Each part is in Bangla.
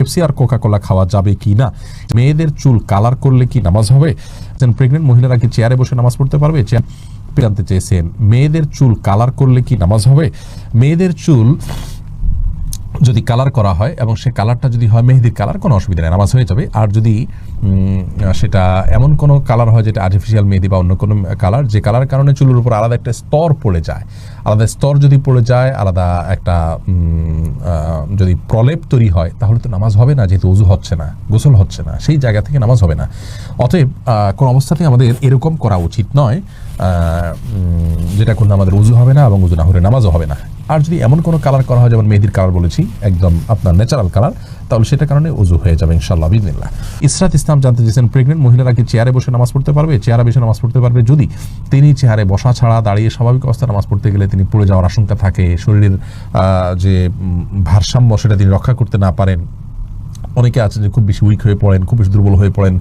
পেপসি আর কোকা কোলা খাওয়া যাবে কি না? মেয়েদের চুল কালার করলে কি নামাজ হবে? প্রেগনেন্ট মহিলারা কি চেয়ারে বসে নামাজ পড়তে পারবে? জানতে চেয়েছেন, মেয়েদের চুল কালার করলে কি নামাজ হবে? মেয়েদের চুল যদি কালার করা হয় এবং সে কালারটা যদি হয়, মেহেদির কালার কোনো অসুবিধা নেই, নামাজ হয়ে যাবে। আর যদি সেটা এমন কোনো কালার হয় যেটা আর্টিফিশিয়াল মেহেদি বা অন্য কোনো কালার, যে কালার কারণে চুলের উপর আলাদা একটা স্তর পড়ে যায়। আলাদা স্তর যদি পড়ে যায়, আলাদা একটা যদি প্রলেপ তৈরি হয়, তাহলে তো নামাজ হবে না, যেহেতু উজু হচ্ছে না, গোসল হচ্ছে না, সেই জায়গা থেকে নামাজ হবে না। অতএব কোনো অবস্থাতেই আমাদের এরকম করা উচিত নয় যেটা করলে আমাদের উজু হবে না এবং উজু না হলে নামাজও হবে না। আর যদি এমন কোনো কালার করা হয়, যেমন মেহেদির কালার বলেছি, একদম আপনার ন্যাচারাল কালার, তাহলে সেটা কারণে উজু হয়ে যাবে ইনশাল্লাহ বিদিনিল্লাহ ইসরাত ইসলাম জানতে চেয়েছেন প্রেগনেন্ট মহিলারা কি চেয়ারে বসে নামাজ পড়তে পারবে? চেয়ারে বসে নামাজ পড়তে পারবে? যদি তিনি চেয়ারে বসা ছাড়া দাঁড়িয়ে স্বাভাবিক অবস্থায় নামাজ পড়তে গেলে তিনি পড়ে যাওয়ার আশঙ্কা থাকে। শরীরের যে ভারসাম্য সেটা তিনি রক্ষা করতে না পারেন। অনেকে আছেন যে খুব বেশি উইক হয়ে পড়েন, খুব বেশি দুর্বল হয়ে পড়েন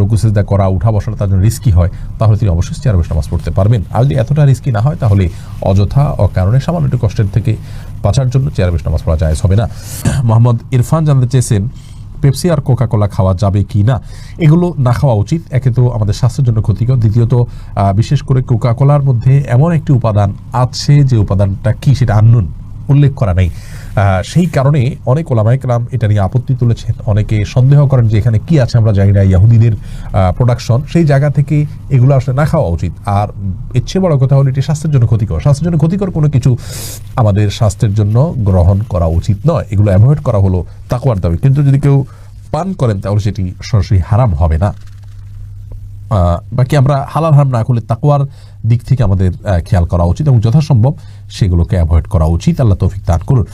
রুকু, সেজদা করা, উঠা বসাটা তার জন্য রিস্কি হয়। তাহলে তিনি অবশ্যই চেয়ার বসে নামাজ পড়তে পারবেন। আর যদি এতটা রিস্কি না হয়, তাহলে অযথা, অকারণে সামান্য একটু কষ্টের থেকে বাঁচার জন্য চেয়ার বসে নামাজ পড়া যায় হবে না। মোহাম্মদ ইরফান জানতে চেয়েছেন পেপসি আর কোকা কোলা খাওয়া যাবে কি না, এগুলো না খাওয়া উচিত। একে তো আমাদের স্বাস্থ্যের জন্য ক্ষতিকর। দ্বিতীয়ত বিশেষ করে কোকা কোলার মধ্যে এমন একটি উপাদান আছে যে উপাদানটা কি, সেটা আননুন উল্লেখ করা নেই। সেই কারণে অনেক ওলামাইকরাম এটা নিয়ে আপত্তি তুলেছেন। অনেকে সন্দেহ করেন যে এখানে কি আছে আমরা জানি না, ইয়াহুদিদের প্রোডাকশন সেই জায়গা থেকে এগুলো আসলে না খাওয়া উচিত। আর ইচ্ছে বড় কথা হলো এটি স্বাস্থ্যের জন্য ক্ষতিকর। স্বাস্থ্যের জন্য ক্ষতিকর কোনো কিছু আমাদের স্বাস্থ্যের জন্য গ্রহণ করা উচিত নয়। এগুলো অ্যাভয়েড করা হলো তাকুয়ার দাবি। কিন্তু যদি কেউ পান করেন তাহলে সেটি সরাসরি হারাম হবে না। বাকি আমরা হালাল হারাম না করলে তাকুয়ার দিক থেকে আমাদের খেয়াল করা উচিত এবং যথাসম্ভব সেগুলোকে অ্যাভয়েড করা উচিত। আল্লাহ তৌফিক দান করুন।